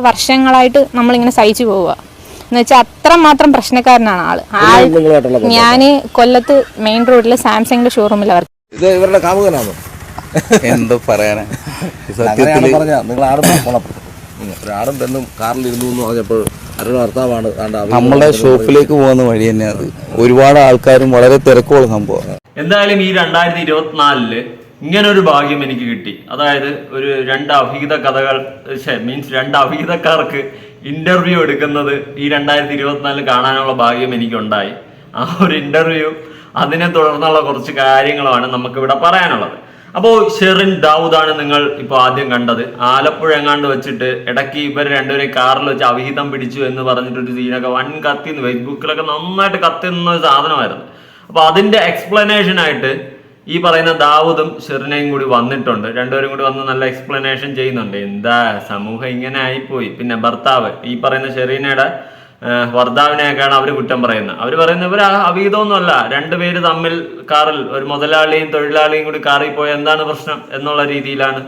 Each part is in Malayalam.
വർഷങ്ങളായിട്ട് നമ്മളിങ്ങനെ സഹിച്ചു പോവുക. എന്ന് വെച്ചാൽ അത്രമാത്രം പ്രശ്നക്കാരനാണ് ആൾ. ആൾ ഞാൻ കൊല്ലത്ത് മെയിൻ റോഡിൽ സാംസങ്ങിന്റെ ഷോറൂമിൽ വർക്ക് ഇത് ഇവരുടെ കാമുകനാണോ? എന്തോ പറയാനാ? സത്യത്തിൽ നിങ്ങൾ ആടും പോണം ഒരു ആടും പെണ്ണും കാറിൽ ഇരുന്നു എന്ന് പറഞ്ഞപ്പോൾ അവരുടെ ഭർത്താവാണ് നമ്മുടെ നമ്മളെ ഷോപ്പിലേക്ക് പോകുന്ന വഴി തന്നെയാണ് ഒരുപാട് ആൾക്കാരും വളരെ തിരക്കുള്ള സംഭവം എന്തായാലും ഈ രണ്ടായിരത്തി ഇരുപത്തിനാലിൽ ഇങ്ങനെ ഒരു ഭാഗ്യം എനിക്ക് കിട്ടി. അതായത് ഒരു രണ്ട് അഭിഹിത കഥകൾ മീൻസ് രണ്ട് അഭിഹിതക്കാർക്ക് ഇന്റർവ്യൂ എടുക്കുന്നത് ഈ രണ്ടായിരത്തി ഇരുപത്തിനാലിൽ കാണാനുള്ള ഭാഗ്യം എനിക്കുണ്ടായി. ആ ഒരു ഇന്റർവ്യൂ അതിനെ തുടർന്നുള്ള കുറച്ച് കാര്യങ്ങളാണ് നമുക്ക് ഇവിടെ പറയാനുള്ളത്. അപ്പോൾ ഷെറിൻ ദാവൂദാണ് നിങ്ങൾ ഇപ്പോൾ ആദ്യം കണ്ടത്. ആലപ്പുഴ എങ്ങാണ്ട് വെച്ചിട്ട് ഇടയ്ക്ക് ഇവർ രണ്ടുപേരെ കാറിൽ വെച്ച് അവിഹിതം പിടിച്ചു എന്ന് പറഞ്ഞിട്ടൊരു സീനൊക്കെ വൻ കത്തിന്ന് ഫേസ്ബുക്കിലൊക്കെ നന്നായിട്ട് കത്തുന്ന ഒരു സാധനമായിരുന്നു. അപ്പോൾ അതിന്റെ എക്സ്പ്ലനേഷൻ ആയിട്ട് ഈ പറയുന്ന ദാവൂദും ഷെറിനയും കൂടി വന്നിട്ടുണ്ട്. രണ്ടുപേരും കൂടി വന്ന് നല്ല എക്സ്പ്ലനേഷൻ ചെയ്യുന്നുണ്ട്. എന്താ സമൂഹം ഇങ്ങനെ ആയിപ്പോയി. പിന്നെ ഭർത്താവ് ഈ പറയുന്ന ഷെറീനയുടെ ഭർത്താവിനെയൊക്കെയാണ് അവർ കുറ്റം പറയുന്നത്. അവർ പറയുന്നത് ഇവർ അവീതമൊന്നുമല്ല രണ്ടുപേര് തമ്മിൽ കാറിൽ ഒരു മുതലാളിയും തൊഴിലാളിയും കൂടി കാറിൽ പോയ എന്താണ് പ്രശ്നം എന്നുള്ള രീതിയിലാണ്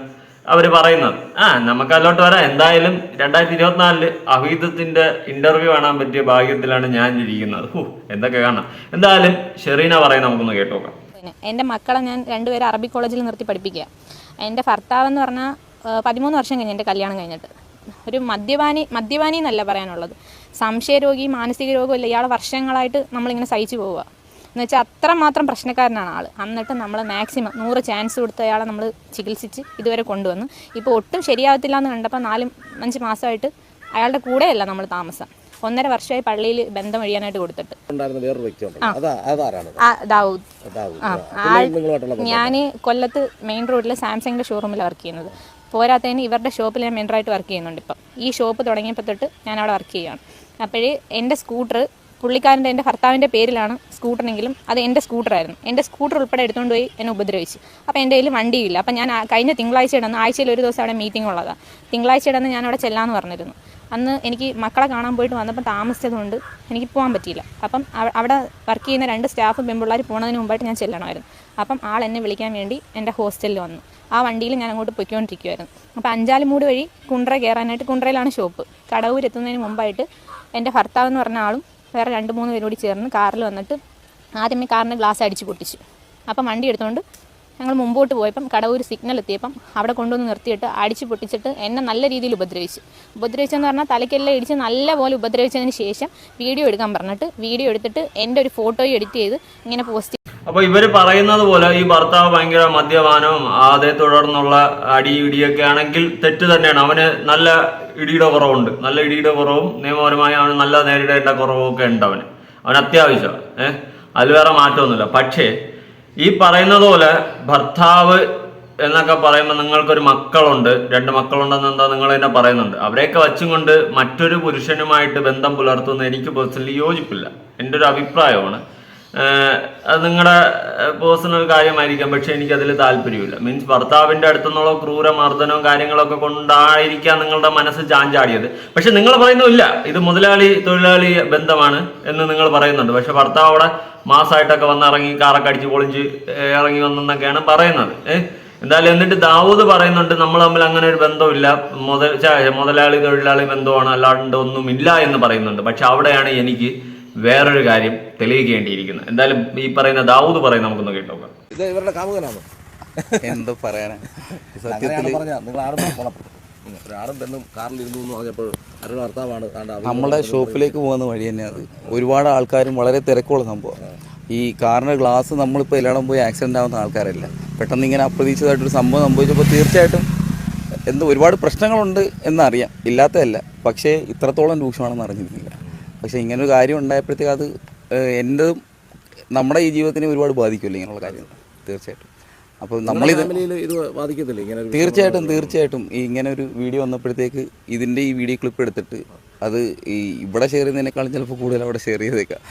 അവർ പറയുന്നത്. ആ നമുക്ക് അതിലോട്ട് വരാം. എന്തായാലും രണ്ടായിരത്തി ഇരുപത്തിനാലിൽ അഹീദത്തിന്റെ ഇന്റർവ്യൂ കാണാൻ പറ്റിയ ഭാഗ്യത്തിലാണ് ഞാൻ ഇരിക്കുന്നത്. ഹൂ എന്തൊക്കെ കാണാം. എന്തായാലും ഷെറീന പറയുന്നത് നമുക്കൊന്ന് കേട്ടോക്കാം. പിന്നെ എന്റെ മക്കളെ ഞാൻ രണ്ടുപേരും അറബി കോളേജിൽ നിർത്തി പഠിപ്പിക്കുക. എന്റെ ഭർത്താവ് എന്ന് പറഞ്ഞാൽ പതിമൂന്ന് വർഷം കഴിഞ്ഞ് എന്റെ കല്യാണം കഴിഞ്ഞിട്ട്. ഒരു മദ്യപാനി മദ്യപാനി എന്നല്ല പറയാനുള്ളത്. സംശയരോഗി മാനസിക രോഗമില്ല ഇയാൾ വർഷങ്ങളായിട്ട് നമ്മളിങ്ങനെ സഹിച്ചു പോവുക. എന്ന് വെച്ചാൽ അത്രമാത്രം പ്രശ്നക്കാരനാണ് ആൾ എന്നിട്ട് നമ്മൾ മാക്സിമം നൂറ് ചാൻസ് കൊടുത്ത് അയാളെ നമ്മൾ ചികിത്സിച്ച് ഇതുവരെ കൊണ്ടുവന്നു. ഇപ്പോൾ ഒട്ടും ശരിയാവത്തില്ല എന്ന് കണ്ടപ്പോൾ നാല് അഞ്ച് മാസമായിട്ട് അയാളുടെ കൂടെയല്ല നമ്മൾ താമസം. ഒന്നര വർഷമായി പള്ളിയിൽ ബന്ധം ഒഴിയാനായിട്ട് കൊടുത്തിട്ട് ദാവൂദ്? ഞാൻ കൊല്ലത്ത് മെയിൻ റോഡിൽ സാംസങ്ങിന്റെ ഷോറൂമിൽ വർക്ക് ചെയ്യുന്നത്. പോരാത്തതിന് ഇവരുടെ ഷോപ്പിൽ ഞാൻ മെയിൻറായിട്ട് വർക്ക് ചെയ്യുന്നുണ്ട് ഇപ്പം ഈ ഷോപ്പ് തുടങ്ങിയപ്പോൾ തൊട്ട് ഞാൻ അവിടെ വർക്ക് ചെയ്യുകയാണ്. അപ്പോഴേ എന്റെ സ്കൂട്ടർ പുള്ളിക്കാരന്റെ എന്റെ ഭർത്താവിന്റെ പേരിലാണ് സ്കൂട്ടറെങ്കിലും അത് എന്റെ സ്കൂട്ടറായിരുന്നു. എന്റെ സ്കൂട്ടർ ഉൾപ്പെടെ എടുത്തുകൊണ്ട് പോയി എന്നെ ഉപദ്രവിച്ചു. അപ്പോൾ എന്റെ കയ്യിൽ വണ്ടിയില്ല. അപ്പോൾ ഞാൻ കഴിഞ്ഞ തിങ്കളാഴ്ച ഇടന്ന് ആഴ്ചയിൽ ഒരു ദിവസം അവിടെ മീറ്റിംഗ് ഉള്ളതാണ് തിങ്കളാഴ്ച ഇടന്ന് ഞാൻ അവിടെ ചെല്ലാമെന്ന് പറഞ്ഞിരുന്നു. അന്ന് എനിക്ക് മക്കളെ കാണാൻ പോയിട്ട് വന്നപ്പോൾ താമസിച്ചതുകൊണ്ട് എനിക്ക് പോകാൻ പറ്റിയില്ല. അപ്പം അവിടെ വർക്ക് ചെയ്യുന്ന രണ്ട് സ്റ്റാഫ് പെൺപിള്ളേർ പോകുന്നതിന് മുമ്പായിട്ട് ഞാൻ ചെല്ലണമായിരുന്നു. അപ്പം ആൾ എന്നെ വിളിക്കാൻ വേണ്ടി എന്റെ ഹോസ്റ്റലിൽ വന്നു. ആ വണ്ടിയിൽ ഞാൻ അങ്ങോട്ട് പൊയ്ക്കൊണ്ടിരിക്കുമായിരുന്നു അപ്പോൾ അഞ്ചാലുമൂട് വഴി കുണ്ട്ര കയറാനായിട്ട് കുണ്ട്രയിലാണ് ഷോപ്പ് കടവൂരെത്തുന്നതിന് മുമ്പായിട്ട് എന്റെ ഭർത്താവ് എന്ന് പറഞ്ഞ ആളും വേറെ രണ്ട് മൂന്ന് പേരോട് ചേർന്ന് കാറിൽ വന്നിട്ട് ആദ്യമേ കാറിന്റെ ഗ്ലാസ് അടിച്ച് പൊട്ടിച്ചു. അപ്പം വണ്ടി എടുത്തുകൊണ്ട് ഞങ്ങൾ മുമ്പോട്ട് പോയപ്പം കടവൂർ സിഗ്നൽ എത്തിയപ്പം അവിടെ കൊണ്ടുവന്ന് നിർത്തിയിട്ട് അടിച്ച് പൊട്ടിച്ചിട്ട് എന്നെ നല്ല രീതിയിൽ ഉപദ്രവിച്ചു. ഉപദ്രവിച്ചെന്ന് പറഞ്ഞാൽ തലയ്ക്കെല്ലാം ഇടിച്ച് നല്ലപോലെ ഉപദ്രവിച്ചതിന് ശേഷം വീഡിയോ എടുക്കാൻ പറഞ്ഞിട്ട് വീഡിയോ എടുത്തിട്ട് എന്റെ ഒരു ഫോട്ടോയും എഡിറ്റ് ചെയ്ത് ഇങ്ങനെ പോസ്റ്റ് അപ്പൊ ഇവർ പറയുന്നത് പോലെ ഈ ഭർത്താവ് ഭയങ്കര മദ്യപാനവും അതേ തുടർന്നുള്ള അടി ഇടിയൊക്കെ ആണെങ്കിൽ തെറ്റ് തന്നെയാണ്. അവന് നല്ല ഇടിയുടെ കുറവുണ്ട്. നല്ല ഇടിയുടെ കുറവും നിയമപരമായി അവന് നല്ല നേരിടേണ്ട കുറവും ഒക്കെ ഉണ്ട് അവന്. അവൻ അത്യാവശ്യം ഏഹ്? അതിൽ വേറെ മാറ്റമൊന്നുമില്ല. പക്ഷേ ഈ പറയുന്നത് പോലെ ഭർത്താവ് എന്നൊക്കെ പറയുമ്പോൾ നിങ്ങൾക്കൊരു മക്കളുണ്ട്. രണ്ട് മക്കളുണ്ടെന്ന് എന്താ നിങ്ങൾ തന്നെ പറയുന്നുണ്ട്. അവരെയൊക്കെ വച്ചും കൊണ്ട് മറ്റൊരു പുരുഷനുമായിട്ട് ബന്ധം പുലർത്തുന്ന എനിക്ക് പേഴ്സണലി യോജിപ്പില്ല. എന്റെ ഒരു അഭിപ്രായമാണ്. അത് നിങ്ങളുടെ പേഴ്സണൽ കാര്യമായിരിക്കാം പക്ഷെ എനിക്ക് അതിൽ താല്പര്യമില്ല. മീൻസ് ഭർത്താവിന്റെ അടുത്തുനിന്നുള്ള ക്രൂര മർദ്ദനവും കാര്യങ്ങളൊക്കെ കൊണ്ടായിരിക്കാം നിങ്ങളുടെ മനസ്സ് ചാഞ്ചാടിയത്. പക്ഷെ നിങ്ങൾ പറയുന്നില്ല ഇത് മുതലാളി തൊഴിലാളി ബന്ധമാണ് എന്ന് നിങ്ങൾ പറയുന്നുണ്ട്. പക്ഷെ ഭർത്താവ് അവിടെ മാസമായിട്ടൊക്കെ വന്ന് ഇറങ്ങി കാറൊക്കെ അടിച്ച് പൊളിഞ്ച് ഇറങ്ങി വന്നെന്നൊക്കെയാണ് പറയുന്നത്. ഏഹ് എന്തായാലും എന്നിട്ട് ദാവൂദ് പറയുന്നുണ്ട് നമ്മൾ തമ്മിൽ അങ്ങനെ ഒരു ബന്ധമില്ല മുതൽ മുതലാളി തൊഴിലാളി ബന്ധമാണ്. അല്ലാണ്ട് ഒന്നുമില്ല എന്ന് പറയുന്നുണ്ട്. പക്ഷെ അവിടെയാണ് എനിക്ക് വേറൊരു കാര്യം തെളിയിക്കേണ്ടിയിരിക്കുന്നു. എന്തായാലും ഈ പറയുന്ന ദാവൂദ് പറയുന്ന നമുക്കൊന്ന് കേട്ടോക്കാം. ഇത് ഇവരുടെ കാമുകനാണോ. എന്തോ പറയാനാ? സത്യത്തിൽ നിങ്ങൾ പെണ്ണും കാറിൽ ഇരുന്നു എന്ന് പറഞ്ഞപ്പോൾ അവരുടെ ഭർത്താവാണ് ആണ്ട് നമ്മളെ ഷോപ്പിലേക്ക് പോകുന്ന വഴി തന്നെയാണ് അത്. ഒരുപാട് ആൾക്കാരും വളരെ തിരക്കുള്ള സംഭവം. ഈ കാറിന്റെ ഗ്ലാസ് നമ്മളിപ്പോൾ എല്ലായിടം പോയി ആക്സിഡന്റ് ആവുന്ന ആൾക്കാരല്ല? പെട്ടെന്ന് ഇങ്ങനെ അപ്രതീക്ഷിതമായിട്ടൊരു സംഭവം സംഭവിച്ചപ്പോൾ തീർച്ചയായിട്ടും എന്തോ ഒരുപാട് പ്രശ്നങ്ങളുണ്ട് എന്നറിയാം. ഇല്ലാത്തതല്ല. പക്ഷേ ഇത്രത്തോളം രൂക്ഷമാണെന്ന് അറിഞ്ഞിരുന്നില്ല. പക്ഷേ ഒരു കാര്യം ഉണ്ടായപ്പോഴത്തേക്ക് അത് എന്റെ നമ്മുടെ ഈ ജീവിതത്തിനെ ഒരുപാട് ബാധിക്കുമല്ലോ ഇങ്ങനെയുള്ള കാര്യം തീർച്ചയായിട്ടും. അപ്പോൾ നമ്മളിത് തീർച്ചയായിട്ടും തീർച്ചയായിട്ടും. ഈ ഇങ്ങനെ ഒരു വീഡിയോ വന്നപ്പോഴത്തേക്ക് ഇതിന്റെ ഈ വീഡിയോ ക്ലിപ്പ് എടുത്തിട്ട് അത് ഈ ഇവിടെ ഷെയർ ചെയ്യുന്നതിനേക്കാളും ചിലപ്പോൾ കൂടുതൽ അവിടെ ഷെയർ ചെയ്തേക്കാം.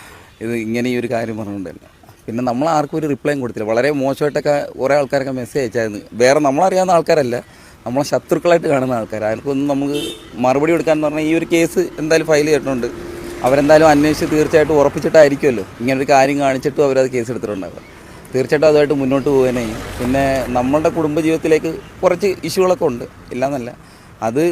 ഇത് ഇങ്ങനെ ഈ ഒരു കാര്യം പറഞ്ഞുകൊണ്ട് തന്നെ. പിന്നെ നമ്മൾ ആർക്കും ഒരു റിപ്ലൈയും കൊടുത്തില്ല. വളരെ മോശമായിട്ടൊക്കെ കുറേ ആൾക്കാരൊക്കെ മെസ്സേജ് അയച്ചായിരുന്നു. വേറെ നമ്മളറിയാവുന്ന ആൾക്കാരല്ല. നമ്മളെ ശത്രുക്കളായിട്ട് കാണുന്ന ആൾക്കാർ ആർക്കൊന്നും നമുക്ക് മറുപടി കൊടുക്കാന്ന് പറഞ്ഞാൽ ഈ ഒരു കേസ് എന്തായാലും ഫയൽ ചെയ്തിട്ടുണ്ട്. അവരെന്തായാലും അന്വേഷിച്ച് തീർച്ചയായിട്ടും ഉറപ്പിച്ചിട്ടായിരിക്കുമല്ലോ. ഇങ്ങനൊരു കാര്യം കാണിച്ചിട്ടും അവരത് കേസ് എടുത്തിട്ടുണ്ടാവുക തീർച്ചയായിട്ടും അതുമായിട്ട് മുന്നോട്ട് പോകാനേ പിന്നെ നമ്മളുടെ കുടുംബജീവിതത്തിലേക്ക് കുറച്ച് ഇഷ്യൂകളൊക്കെ ഉണ്ട്. ഇല്ലാന്നല്ല. അത്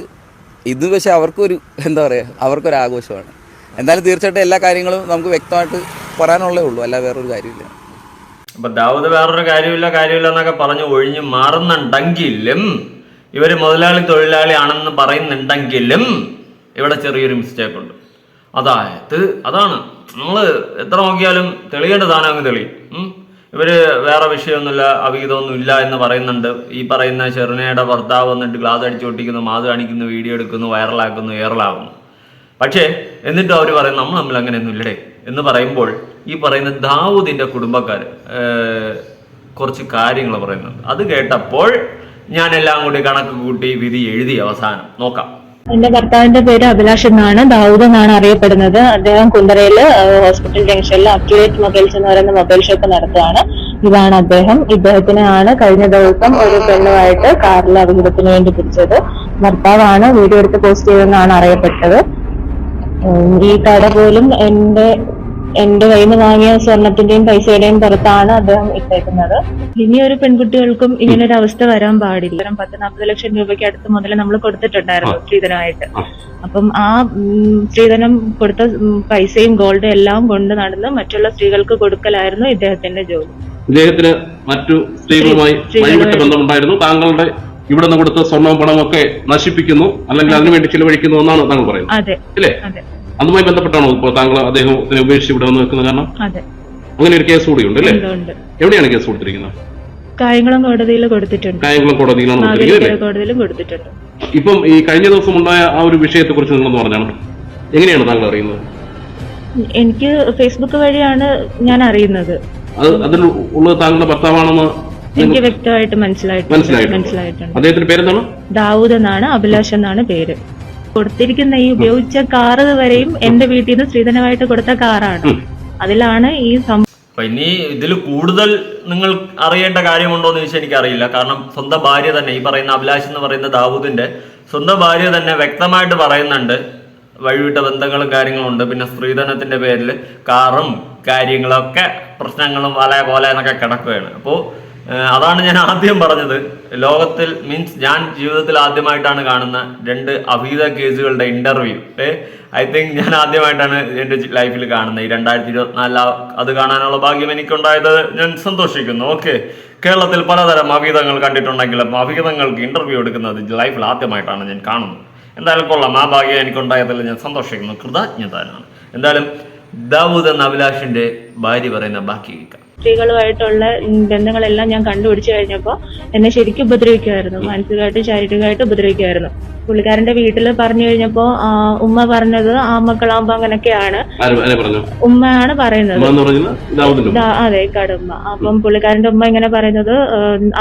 ഇത് പക്ഷേ അവർക്കൊരു എന്താ പറയുക അവർക്കൊരു ആഘോഷമാണ്. എന്തായാലും തീർച്ചയായിട്ടും എല്ലാ കാര്യങ്ങളും നമുക്ക് വ്യക്തമായിട്ട് പറയാനുള്ളേ ഉള്ളൂ. അല്ല വേറൊരു കാര്യമില്ല. അപ്പൊ ദാവൂദ് വേറൊരു കാര്യമില്ല കാര്യമില്ല എന്നൊക്കെ പറഞ്ഞു ഒഴിഞ്ഞു മാറുന്നുണ്ടെങ്കിലും ഇവർ മുതലാളി തൊഴിലാളി ആണെന്ന് പറയുന്നുണ്ടെങ്കിലും ഇവിടെ ചെറിയൊരു മിസ്റ്റേക്ക് ഉണ്ട്. അതായത് അതാണ്. നമ്മൾ എത്ര നോക്കിയാലും തെളിയേണ്ട സാധനം അങ്ങ് തെളിയും. ഇവർ വേറെ വിഷയമൊന്നുമില്ല അവിഹിതമൊന്നും ഇല്ല എന്ന് പറയുന്നുണ്ട്. ഈ പറയുന്ന ചെറുനയുടെ ഭർത്താവ് വന്നിട്ട് ഗ്ലാസ് അടിച്ചു പൊട്ടിക്കുന്നു മാത് കാണിക്കുന്നു വീഡിയോ എടുക്കുന്നു വൈറലാക്കുന്നു എയറലാകുന്നു പക്ഷേ എന്നിട്ടും അവർ പറയും നമ്മൾ തമ്മിൽ അങ്ങനെയൊന്നും ഇല്ലടേ എന്ന് പറയുമ്പോൾ ഈ പറയുന്ന ദാവൂദിന്റെ കുടുംബക്കാർ കുറച്ച് കാര്യങ്ങൾ പറയുന്നുണ്ട്. അത് കേട്ടപ്പോൾ ഞാൻ എല്ലാം കൂടി കണക്ക് കൂട്ടി വിധി എഴുതി അവസാനം. നോക്കാം. എന്റെ ഭർത്താവിന്റെ പേര് അഭിലാഷ് എന്നാണ്. ദാവൂദ് എന്നാണ് അറിയപ്പെടുന്നത്. അദ്ദേഹം കുണ്ടറയിൽ ഹോസ്പിറ്റൽ ജംഗ്ഷനിൽ അക്യുറേറ്റ് മൊബൈൽസ് എന്ന് പറയുന്ന മൊബൈൽ ഷോപ്പ് നടത്തുകയാണ്. ഇതാണ് അദ്ദേഹം. ഇദ്ദേഹത്തിനെയാണ് കഴിഞ്ഞ ദിവസം ഒരു പെണ്ണുമായിട്ട് കാറിൽ അപകടത്തിന് വേണ്ടി പിടിച്ചത്. ഭർത്താവാണ് വീഡിയോ എടുത്ത് പോസ്റ്റ് ചെയ്തെന്നാണ് അറിയപ്പെട്ടത്. ഈ കട പോലും എന്റെ എന്റെ കയ്യിൽ നിന്ന് വാങ്ങിയ സ്വർണത്തിന്റെയും പൈസയുടെയും പുറത്താണ് അദ്ദേഹം ഇട്ടേക്കുന്നത്. ഇനി ഒരു പെൺകുട്ടികൾക്കും ഇങ്ങനെ ഒരു അവസ്ഥ വരാൻ പാടില്ല. കാരണം പത്ത് നാൽപ്പത് ലക്ഷം രൂപയ്ക്ക് അടുത്ത് മുതൽ നമ്മൾ കൊടുത്തിട്ടുണ്ടായിരുന്നു സ്ത്രീധനമായിട്ട്. അപ്പം ആ സ്ത്രീധനം കൊടുത്ത പൈസയും ഗോൾഡും എല്ലാം കൊണ്ട് നടന്ന് മറ്റുള്ള സ്ത്രീകൾക്ക് കൊടുക്കലായിരുന്നു ഇദ്ദേഹത്തിന്റെ ജോലി. ഇദ്ദേഹത്തിന് മറ്റു സ്ത്രീകളുമായി ബന്ധമുണ്ടായിരുന്നു. താങ്കളുടെ ഇവിടെ നിന്ന് കൊടുത്ത സ്വർണവും പണവും ഒക്കെ നശിപ്പിക്കുന്നു. അല്ലെങ്കിൽ അതിനുവേണ്ടി ചിലവഴിക്കുന്നു എന്നാണ് താങ്കൾ പറയുന്നത്. അതെ. അല്ലേ അതെ. അതുമായി ബന്ധപ്പെട്ടാണോ ഇപ്പോൾ താങ്കൾ അദ്ദേഹത്തിനെ ഉപേക്ഷിച്ച് ഇവിടെ വന്ന് നിൽക്കുന്ന കാരണം? അങ്ങനെ ഒരു കേസ് കൂടിയുണ്ട് അല്ലേ എന്തുകൊണ്ട് എവിടെയാണ് കേസ് കൊടുത്തിരിക്കുന്നത്? കായംകുളം കോടതിയിൽ കൊടുത്തിട്ടുണ്ട്. കായംകുളം കോടതിയിലാണ് കോടതിയിലും കൊടുത്തിട്ടുണ്ട്. ഇപ്പം ഈ കഴിഞ്ഞ ദിവസം ഉണ്ടായ ആ ഒരു വിഷയത്തെ കുറിച്ച് നിങ്ങൾ പറഞ്ഞാണ് എങ്ങനെയാണ് താങ്കൾ അറിയുന്നത്? എനിക്ക് ഫേസ്ബുക്ക് വഴിയാണ് ഞാൻ അറിയുന്നത്. അത് അതിൽ ഉള്ളത് താങ്കളുടെ ഭർത്താവാണെന്ന് എനിക്ക് വ്യക്തമായിട്ട് മനസ്സിലായിട്ടുണ്ട് മനസ്സിലായിട്ടുണ്ട്. മനസ്സിലായിട്ടുണ്ട്. അദ്ദേഹത്തിന്റെ പേരെന്താണ്? ദാവൂദ് എന്നാണ് അഭിലാഷ് എന്നാണ് പേര്. കൊടുത്തിരിക്കുന്ന ഈ ഉപയോഗിച്ച കാറ് വരെയും എന്റെ വീട്ടിൽ നിന്ന് സ്ത്രീധനമായിട്ട് കൊടുത്ത കാറാണ്. അതിലാണ് ഈ സംഭവം അപ്പൊ ഇനി ഇതിൽ കൂടുതൽ നിങ്ങൾ അറിയേണ്ട കാര്യമുണ്ടോ എന്ന് ചോദിച്ചാൽ എനിക്കറിയില്ല. കാരണം സ്വന്തം ഭാര്യ തന്നെ ഈ പറയുന്ന അഭിലാഷ് എന്ന് പറയുന്ന ദാവൂദിന്റെ സ്വന്തം ഭാര്യ തന്നെ വ്യക്തമായിട്ട് പറയുന്നുണ്ട്. വഴിവിട്ട ബന്ധങ്ങളും കാര്യങ്ങളും ഉണ്ട്. പിന്നെ സ്ത്രീധനത്തിന്റെ പേരിൽ കാറും കാര്യങ്ങളൊക്കെ പ്രശ്നങ്ങളും വല പോലെ എന്നൊക്കെ കിടക്കുകയാണ്. അപ്പോൾ അതാണ് ഞാൻ ആദ്യം പറഞ്ഞത്. ലോകത്തിൽ മീൻസ് ഞാൻ ജീവിതത്തിൽ ആദ്യമായിട്ടാണ് കാണുന്ന രണ്ട് അഭീത കേസുകളുടെ ഇന്റർവ്യൂ ഏ ഐ തിങ്ക് ഞാൻ ആദ്യമായിട്ടാണ് എന്റെ ലൈഫിൽ കാണുന്നത്. ഈ രണ്ടായിരത്തി ഇരുപത്തിനാലിൽ അത് കാണാനുള്ള ഭാഗ്യം എനിക്കുണ്ടായത് ഞാൻ സന്തോഷിക്കുന്നു. ഓക്കെ കേരളത്തിൽ പലതരം അഭീതങ്ങൾ കണ്ടിട്ടുണ്ടെങ്കിലും അഭീതങ്ങൾക്ക് ഇന്റർവ്യൂ എടുക്കുന്നത് ലൈഫിൽ ആദ്യമായിട്ടാണ് ഞാൻ കാണുന്നത്. എന്തായാലും കൊള്ളാം. ആ ഭാഗ്യം എനിക്കുണ്ടായതിൽ ഞാൻ സന്തോഷിക്കുന്നു. കൃതജ്ഞതാനാണ് എന്തായാലും ദാവൂദ് എന്ന അഭിലാഷിന്റെ ഭാര്യ പറയുന്ന ബാക്കി കേൾക്കാം. സ്ത്രീകളുമായിട്ടുള്ള ബന്ധങ്ങളെല്ലാം ഞാൻ കണ്ടുപിടിച്ചു കഴിഞ്ഞപ്പോൾ എന്നെ ശരിക്കും ഉപദ്രവിക്കുമായിരുന്നു. മാനസികമായിട്ടും ശാരീരികമായിട്ടും ഉപദ്രവിക്കുമായിരുന്നു. പുള്ളിക്കാരന്റെ വീട്ടിൽ പറഞ്ഞു കഴിഞ്ഞപ്പോ ഉമ്മ പറഞ്ഞത് ആ മക്കളാകുമ്പോ അങ്ങനെയൊക്കെയാണ് ഉമ്മയാണ് പറയുന്നത്. അതെ കടുമ്മ അപ്പം പുള്ളിക്കാരന്റെ ഉമ്മ ഇങ്ങനെ പറയുന്നത്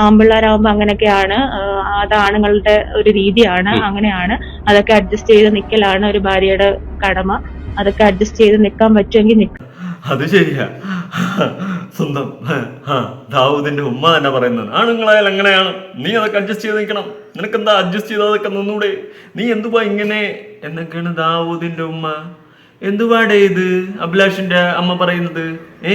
ആമ്പിള്ളേരാകുമ്പോ അങ്ങനെയൊക്കെയാണ് അത് ആണുങ്ങളുടെ ഒരു രീതിയാണ് അങ്ങനെയാണ്. അതൊക്കെ അഡ്ജസ്റ്റ് ചെയ്ത് നിൽക്കലാണ് ഒരു ഭാര്യയുടെ കടമ. അതൊക്കെ അഡ്ജസ്റ്റ് ചെയ്ത് നിൽക്കാൻ പറ്റുമെങ്കിൽ നിൽക്കാം അത് ശരിയാ. സ്വന്തം ദാവൂദിന്റെ ഉമ്മ തന്നെ പറയുന്നത് ആണുങ്ങളായാലും എങ്ങനെയാണ്? നീ അതൊക്കെ അഡ്ജസ്റ്റ് ചെയ്ത് നിൽക്കണം നിനക്കെന്താ അഡ്ജസ്റ്റ് ചെയ്ത് അതൊക്കെ നിന്നൂടെ? നീ എന്തുവാ ഇങ്ങനെ? എന്നൊക്കെയാണ് ദാവൂദിന്റെ ഉമ്മ? എന്തുവാടേ ഇത്? അഭിലാഷിന്റെ അമ്മ പറയുന്നത്. ഏ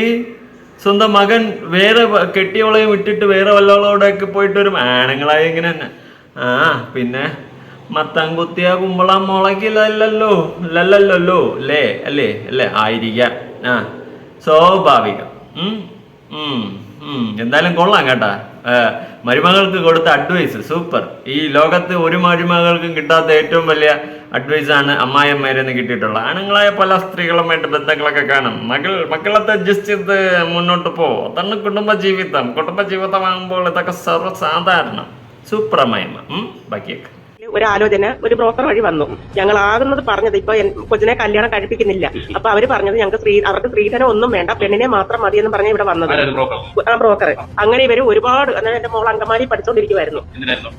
സ്വന്തം മകൻ വേറെ കെട്ടിയവളെയും വിട്ടിട്ട് വേറെ വല്ലവളോടൊക്കെ പോയിട്ട് വരും. ആണുങ്ങളായ ഇങ്ങനെ തന്നെ. ആ പിന്നെ? മത്തം കുത്തിയ കുമ്പളം മുളക്കില്ലല്ലോ അല്ലല്ലോ അല്ലേ? അല്ലേ? അല്ലേ? ആയിരിക്കാം. ആ സ്വാഭാവികം. എന്തായാലും കൊള്ളാം കേട്ടാ. മരുമകൾക്ക് കൊടുത്ത അഡ്വൈസ് സൂപ്പർ ഈ ലോകത്ത് ഒരു മരുമകൾക്കും കിട്ടാത്ത ഏറ്റവും വലിയ അഡ്വൈസ് ആണ് അമ്മായിയമ്മേരെന്ന് കിട്ടിയിട്ടുള്ളത് ആണുങ്ങളായ പല സ്ത്രീകളുമായിട്ട് ബന്ധങ്ങളൊക്കെ കാണും. മകൾ മക്കളത്തെ അഡ്ജസ്റ്റ് ചെയ്ത് മുന്നോട്ട് പോ. അതാണ് കുടുംബ ജീവിതം കുടുംബ ജീവിതമാകുമ്പോൾ ഇതൊക്കെ സർവസാധാരണം. ഉം, ബാക്കിയൊക്കെ. ഒരു ആലോചന ഒരു ബ്രോക്കർ വഴി വന്നു. ഞങ്ങൾ ആകുന്നത് പറഞ്ഞത് ഇപ്പൊ കൊച്ചിനെ കല്യാണം കഴിപ്പിക്കുന്നില്ല. അപ്പൊ അവർ പറഞ്ഞത് ഞങ്ങൾക്ക് സ്ത്രീ അവർക്ക് സ്ത്രീധനം ഒന്നും വേണ്ട പെണ്ണിനെ മാത്രം മതി എന്ന് പറഞ്ഞ ഇവിടെ വന്നത്. ആ ബ്രോക്കർ അങ്ങനെ ഇവർ ഒരുപാട് എന്റെ മോൾ അങ്കമാലി പഠിച്ചോണ്ടിരിക്കുവായിരുന്നു. എന്തിനായിരുന്നു?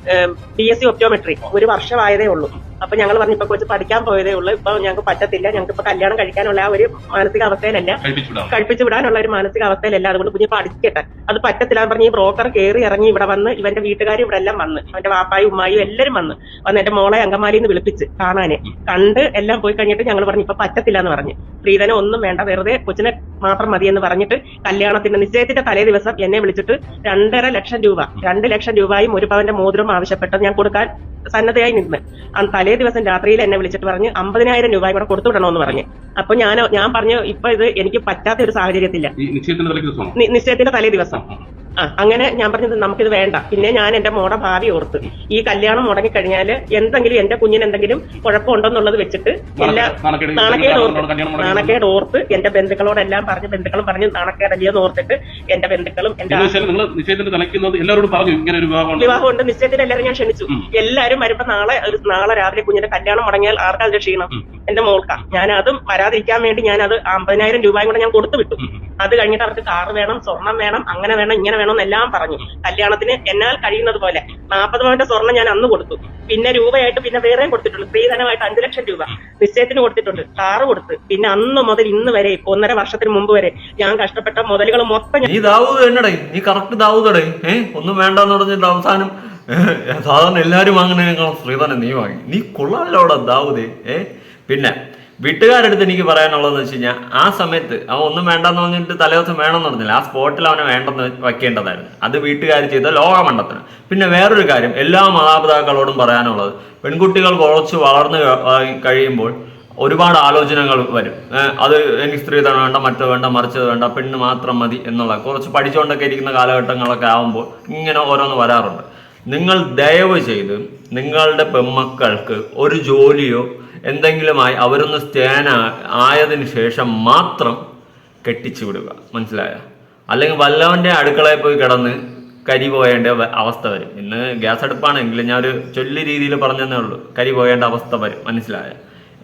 ബി എസ് സി ഒപ്റ്റോമെട്രി ഒരു വർഷമായതേ ഉള്ളൂ. അപ്പൊ ഞങ്ങൾ പറഞ്ഞു ഇപ്പൊ കൊച്ചു പഠിക്കാൻ പോയതേ ഉള്ളൂ. ഇപ്പൊ ഞങ്ങൾക്ക് പറ്റത്തില്ല. ഞങ്ങൾക്ക് ഇപ്പൊ കല്യാണം കഴിക്കാനുള്ള ആ ഒരു മാനസികാവസ്ഥയിലല്ല. കഴിപ്പിച്ചു വിടാനുള്ള ഒരു മാനസികാവസ്ഥയിലല്ല. അതുകൊണ്ട് കുഞ്ഞ് പഠിക്കട്ടെ. അത് പറ്റത്തില്ല എന്ന് പറഞ്ഞ് ഈ ബ്രോക്കർ കയറി ഇറങ്ങി ഇവിടെ വന്ന് ഇവന്റെ വീട്ടുകാർ ഇവിടെ എല്ലാം വന്ന്. അവന്റെ വാപ്പായും ഉമ്മായും എല്ലാരും വന്ന്. വന്ന് എന്റെ മോളെ അങ്കമാലിയിൽ നിന്ന് വിളിപ്പിച്ച് കാണാന്. കണ്ട് എല്ലാം പോയി കഴിഞ്ഞിട്ട് ഞങ്ങൾ പറഞ്ഞു ഇപ്പൊ പറ്റത്തില്ല എന്ന് പറഞ്ഞു. പ്രീതനെ ഒന്നും വേണ്ട. വെറുതെ കൊച്ചിനെ മാത്രം മതി എന്ന് പറഞ്ഞിട്ട് കല്യാണത്തിന്റെ നിശ്ചയത്തിന്റെ തലേ ദിവസം എന്നെ വിളിച്ചിട്ട് രണ്ടര ലക്ഷം രൂപ രണ്ട് ലക്ഷം രൂപയും ഒരു പവന്റെ മോതിരം ആവശ്യപ്പെട്ടത് ഞാൻ കൊടുക്കാൻ സന്നദ്ധയായി നിന്ന്. ആ തലേ ദിവസം രാത്രിയിൽ എന്നെ വിളിച്ചിട്ട് പറഞ്ഞ് അമ്പതിനായിരം രൂപ കൂടെ കൊടുത്തു വിടണമെന്ന് പറഞ്ഞു. അപ്പൊ ഞാൻ ഞാൻ പറഞ്ഞു ഇപ്പൊ ഇത് എനിക്ക് പറ്റാത്ത ഒരു സാഹചര്യത്തില്ല. നിശ്ചയത്തിന്റെ തലേ ദിവസം. ആ അങ്ങനെ ഞാൻ പറഞ്ഞത് നമുക്കിത് വേണ്ട. പിന്നെ ഞാൻ എന്റെ മോടെ ഭാവി ഓർത്ത്. ഈ കല്യാണം മുടങ്ങിക്കഴിഞ്ഞാൽ എന്തെങ്കിലും എന്റെ കുഞ്ഞിന് എന്തെങ്കിലും കുഴപ്പമുണ്ടെന്നുള്ളത് വെച്ചിട്ട് എല്ലാ നാണക്കേട് ഓർത്ത്. നാണക്കേട് ഓർത്ത് എന്റെ ബന്ധുക്കളോടെല്ലാം പറഞ്ഞ് ബന്ധുക്കളും പറഞ്ഞ് നാണക്കേടല്ലേന്ന് ഓർത്തിട്ട് എന്റെ ബന്ധുക്കളും എന്റെ വിവാഹം ഉണ്ട്? നിശ്ചയത്തിന് എല്ലാവരും ഞാൻ ക്ഷണിച്ചു. എല്ലാരും വരുമ്പോ നാളെ ഒരു നാളെ രാവിലെ കുഞ്ഞിന്റെ കല്യാണം മുടങ്ങിയാൽ ആർക്കാ ക്ഷീണം? എന്റെ മോൾക്കാ. ഞാൻ അതും വരാതിരിക്കാൻ വേണ്ടി ഞാൻ അത് അമ്പതിനായിരം രൂപയും കൂടെ ഞാൻ കൊടുത്തു വിട്ടു. അത് കഴിഞ്ഞിട്ട് അവർക്ക് കാർ വേണം സ്വർണം വേണം അങ്ങനെ വേണം ഇങ്ങനെ വേണം എന്നെല്ലാം പറഞ്ഞു. കല്യാണത്തിന് എന്നാൽ കഴിയുന്നത് പോലെ നാൽപ്പത് പവന്റെ സ്വർണം ഞാൻ അന്ന് കൊടുത്തു. പിന്നെ രൂപയായിട്ട് പിന്നെ വേറെയും കൊടുത്തിട്ടുണ്ട്. സ്ത്രീധനമായിട്ട് അഞ്ചു ലക്ഷം രൂപ. നിശ്ചയത്തിന് കൊടുത്തിട്ടുണ്ട്. കാറ് കൊടുത്ത്. പിന്നെ അന്ന് മുതൽ ഇന്ന് വരെ ഒന്നര വർഷത്തിന് മുമ്പ് വരെ ഞാൻ കഷ്ടപ്പെട്ട മുതലുകൾ മൊത്തം നീ എന്നടേ. നീ കറക്റ്റ് ദാവൂദടേ. ഏ? ഒന്നും വേണ്ടെന്ന് അവസാനം സാധാരണ എല്ലാരും വാങ്ങുന്നതിനേക്കാളും ശ്രീധനം നീ വാങ്ങി. നീ കൊള്ളാമല്ലോടാ ദാവൂദേ. ഏ? പിന്നെ വീട്ടുകാരടുത്ത് എനിക്ക് പറയാനുള്ളതെന്ന് വെച്ച് കഴിഞ്ഞാൽ ആ സമയത്ത് അവൻ ഒന്നും വേണ്ടെന്ന് പറഞ്ഞിട്ട് തലേദിവസം വേണമെന്ന് പറഞ്ഞില്ല. ആ സ്പോട്ടിൽ അവനെ വേണ്ടെന്ന് വെക്കേണ്ടതായിരുന്നു അത് വീട്ടുകാർ ചെയ്ത ലോകമണ്ഡത്തിന് പിന്നെ വേറൊരു കാര്യം എല്ലാ മാതാപിതാക്കളോടും പറയാനുള്ളത് പെൺകുട്ടികൾ കുറച്ച് വളർന്നു കഴിയുമ്പോൾ ഒരുപാട് ആലോചനകൾ വരും. അത് എനിക്ക് സ്ത്രീധനം വേണ്ട മറ്റത് വേണ്ട മറിച്ചത് വേണ്ട പെണ്ണ് മാത്രം മതി എന്നുള്ള കുറച്ച് പഠിച്ചുകൊണ്ടൊക്കെ ഇരിക്കുന്ന കാലഘട്ടങ്ങളൊക്കെ ആകുമ്പോൾ ഇങ്ങനെ ഓരോന്ന് വരാറുണ്ട്. നിങ്ങൾ ദയവ് ചെയ്ത് നിങ്ങളുടെ പെമ്മക്കൾക്ക് ഒരു ജോലിയോ എന്തെങ്കിലുമായി അവരൊന്ന് സ്റ്റേൻ ആയതിന് ശേഷം മാത്രം കെട്ടിച്ചു വിടുക. മനസ്സിലായ? അല്ലെങ്കിൽ വല്ലവന്റെ അടുക്കളയിൽ പോയി കിടന്ന് കരി പോയേണ്ട അവസ്ഥ വരും. ഇന്ന് ഗ്യാസ് അടുപ്പാണെങ്കിലും ഞാൻ ഒരു ചൊല്ലി രീതിയിൽ പറഞ്ഞതേ ഉള്ളൂ. കരി പോയേണ്ട അവസ്ഥ വരും. മനസ്സിലായ?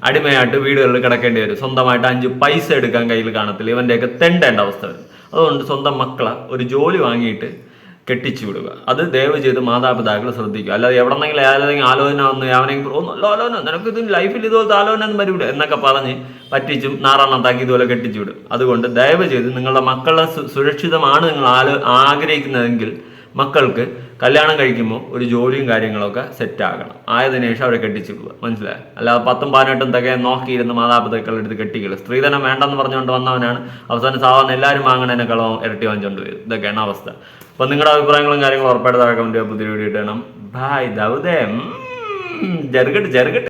അടിമയായിട്ട് വീടുകളിൽ കിടക്കേണ്ടി വരും. സ്വന്തമായിട്ട് അഞ്ച് പൈസ എടുക്കാൻ കയ്യിൽ കാണത്തില്ല. ഇവന്റെയൊക്കെ തെണ്ടേണ്ട അവസ്ഥ വരും. അതുകൊണ്ട് സ്വന്തം മക്കളെ ഒരു ജോലി വാങ്ങിയിട്ട് കെട്ടിച്ചു വിടുക. അത് ദയവ് ചെയ്ത് മാതാപിതാക്കൾ ശ്രദ്ധിക്കുക. അല്ലാതെ എവിടെന്നെങ്കിലും ഏതെങ്കിലും ആലോചന വന്ന് അവനെങ്കിലും ഓ നല്ല ആലോചന നിനക്ക് ഇത് ലൈഫിൽ ഇതുപോലത്തെ ആലോചന ഒന്നും വരില്ല എന്നൊക്കെ പറഞ്ഞ് പറ്റിച്ചും നാറാണത്താക്കി ഇതുപോലെ കെട്ടിച്ചു വിടും. അതുകൊണ്ട് ദയവ് ചെയ്ത് നിങ്ങളുടെ മക്കളെ സുരക്ഷിതമാണ് നിങ്ങൾ ആലോ ആഗ്രഹിക്കുന്നതെങ്കിൽ മക്കൾക്ക് കല്യാണം കഴിക്കുമ്പോൾ ഒരു ജോലിയും കാര്യങ്ങളൊക്കെ സെറ്റ് ആകണം. ആയതിനു ശേഷം അവരെ കെട്ടിച്ചു വിടുക. മനസ്സിലായി? അല്ലാതെ പത്തും പതിനെട്ടും തകയെ നോക്കിയിരുന്ന് മാതാപിതാക്കളുടെ അടുത്ത് കെട്ടിക്കില്ല സ്ത്രീധനം വേണ്ടെന്ന് പറഞ്ഞുകൊണ്ട് വന്നവനാണ് അവസാനം സാധാരണ എല്ലാവരും വാങ്ങണതിനേക്കാളും ഇരട്ടി വാങ്ങിച്ചുകൊണ്ട് വരും. ഇതൊക്കെയാണ് അവസ്ഥ. അപ്പൊ നിങ്ങളുടെ അഭിപ്രായങ്ങളും കാര്യങ്ങളും ഉറപ്പായിട്ട് താഴെ കമന്റ് പുതിയ വീഡിയോ ഇടണം ബൈ ദൗദേ ജർഗട്ട് ജറുകട്ട്.